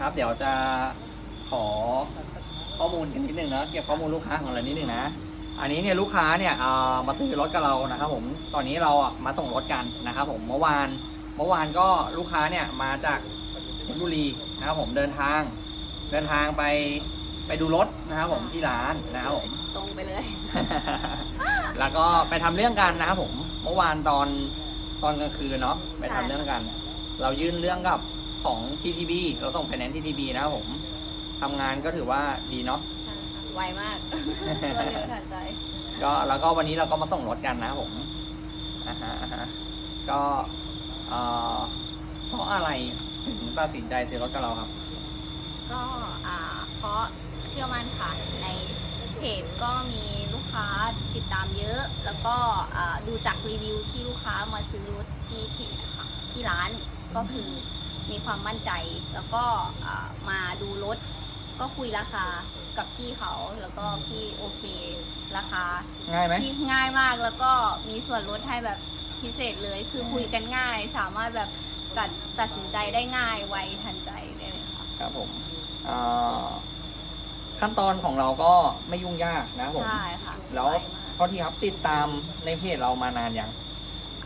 ครับ เดี๋ยวจะขอข้อมูลกันนิดนึงนะเก็บข้อมูลลูกค้าของเรานิดนึงนะ อันนี้เนี่ยลูกค้าเนี่ยเอ่อมาซื้อรถกับเรานะครับผมตอนนี้เราอะมาส่งรถกันนะครับผมเมื่อวานเมื่อวานก็ลูกค้าเนี่ยมาจากเพชรบุรีนะครับผมเดินทาง เดินทางไปไปดูรถนะครับผมที่ร้านนะครับผมตรงไปเลย แล้วก็ไปทำเรื่องกันนะครับผมเมื่อวานตอนตอนกลางคืนเนาะไปทำใช่เรื่องกัน เรายื่นเรื่องกับ ของ TTB เราส่งไฟแนนซ์ TTB นะครับผมทำงานก็ถือว่าดีเนาะ ใช่ค่ะไวมาก รวดเร็วทันใจ ก็แล้วก็วันนี้เราก็มาส่งรถกันนะครับผมอ่าฮะอ่าฮะก็เอ่อเพราะอะไรถึงตัดสินใจซื้อรถกับเราครับ ก็อ่าเพราะเชื่อมั่นค่ะ ในเพจก็มีลูกค้าติดตามเยอะ แล้วก็อ่าดูจากรีวิวที่ลูกค้ามาซื้อรถที่เพจนะคะที่ร้านก็คือ มีความมั่นใจ แล้วก็อ่ามาดูรถก็คุยราคากับพี่เขาแล้วก็พี่โอเคราคาง่ายไหมที่ง่ายมากแล้วก็มีส่วนลดให้แบบพิเศษเลยคือคุยกันง่าย สามารถแบบตัดตัดสินใจได้ง่ายไวทันใจได้เลยค่ะครับผมเอ่อขั้นตอนของเราก็ไม่ยุ่งยากนะครับผมใช่ค่ะแล้วไมากพอทีครับติดตามในเพจเรามานานยัง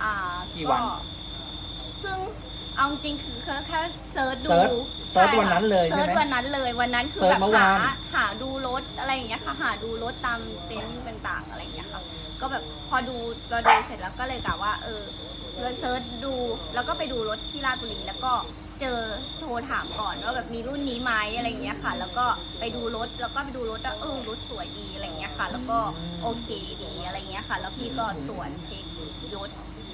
อ่ากี่วันเพิ่ง เอาจริงๆคือแค่แค่เซิร์ชดูเซิร์ชเซิร์ชใช่ค่ะวันนั้นเลยใช่เซิร์ชไหมวันนั้นเลยวันนั้นคือเซิร์แบชบเมื่อวาหาน หาดูรถอะไรอย่างเงี้ยค่ะ หาดูรถตามเต็นท์ต่างๆอะไรอย่างเงี้ยค่ะ ก็แบบพอดูเราดูเสร็จแล้วก็เลยกะว่า เออเซิร์ชเซิร์ชดูแล้วก็ไปดูรถที่ราชบุรีแล้วก็เจอโทรถามก่อนว่าแบบมีรุ่นนี้ไหมอะไรอย่างเงี้ยค่ะ แล้วก็ไปดูรถแล้วก็ไปดูรถแล้วเออรถสวยดีอะไรอย่างเงี้ยค่ะ แล้วก็โอเคดีอะไรอย่างเงี้ยค่ะ แล้วพี่ก็ตรวจเช็ครถ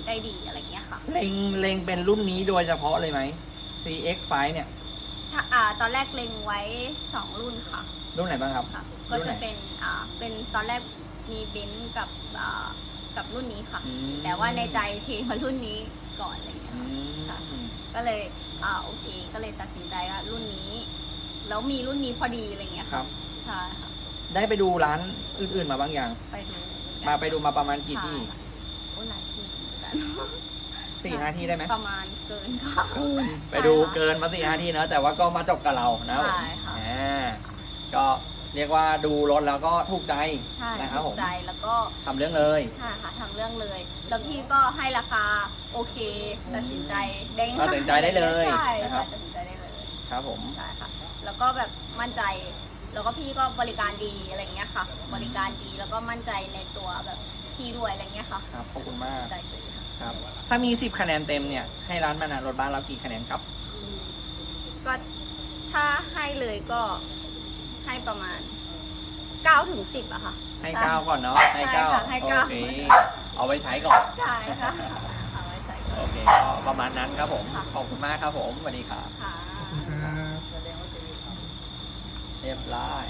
ได้ดีอะไรอย่างเงี้ยค่ะเล็งเล็งเป็นรุ่นนี้โดยเฉพาะเลยไหม CX5 เนี่ยใช่อ่าตอนแรกเล็งไว้ 2 รุ่นค่ะรุ่นไหนบ้างครับ ค่ะรุ่ก็นไหนจะเป็นอ่าเป็นตอนแรกมีเบนซ์กับอ่ากับรุ่นนี้ค่ะ อืม แต่ว่าในใจเทมารุ่นนี้ก่อนอะไรอย่างเงี้ยอืค่ะมค่ะก็เลยอ่าโอเค ก็เลยตัดสินใจว่ารุ่นนี้แล้วมีรุ่นนี้พอดีอะไรอย่างเงี้ยครับใช่ค่ะได้ไปดูร้านอื่นๆมาบ้างยังไปดูมาไปดูมาประมาณกี่ที่ ใช่ค่ะ กันสี่ห้าที่ได้ไหมประมาณเกินค่ะ ไปดูเกินมาสี่ห้าที่เนอะแต่ว่าก็มาจบกับเรานะครับผมใช่ค่ะ อ่าก็เรียกว่าดูรถแล้วก็ถูกใจใช่นะครับถูผกมใจแล้วก็ทำเรื่องเลย ใช่ค่ะทำเรื่องเลย แล้วพี่ก็ให้ราคาโอเคตัดสินใจได้ง่ายตัดสินใจได้เลยใช่นะครับตัดสินใจได้เลยครับผม ใช่ค่ะ แล้วก็แบบมั่นใจ แล้วก็พี่ก็บริการดีอะไรเงี้ยค่ะ บริการดีแล้วก็มั่นใจในตัวแบบพี่ด้วยอะไรเงี้ยค่ะครับขอบคุณมาก ใจซื้อค่ะครับ ถ้ามี 10 คะแนนเต็มเนี่ย ให้ร้านมานานรถบ้านเรากี่คะแนนครับ ก็ถ้าให้เลยก็ให้ประมาณ9ถึง10อะค่ะ ให้ใช่เก้าก่อนเนาะให้ใช่เก้าค่ะให้เก้า โอเคเอาไว้ใช้ก่อน ใช่ค่ะเอาไว้ใส่ก่อโอนเคก็ประมาณนั้นครับผมค่ะขอบคุณมากครับผมสวัสดีครับ ค่ะเรียบร้อย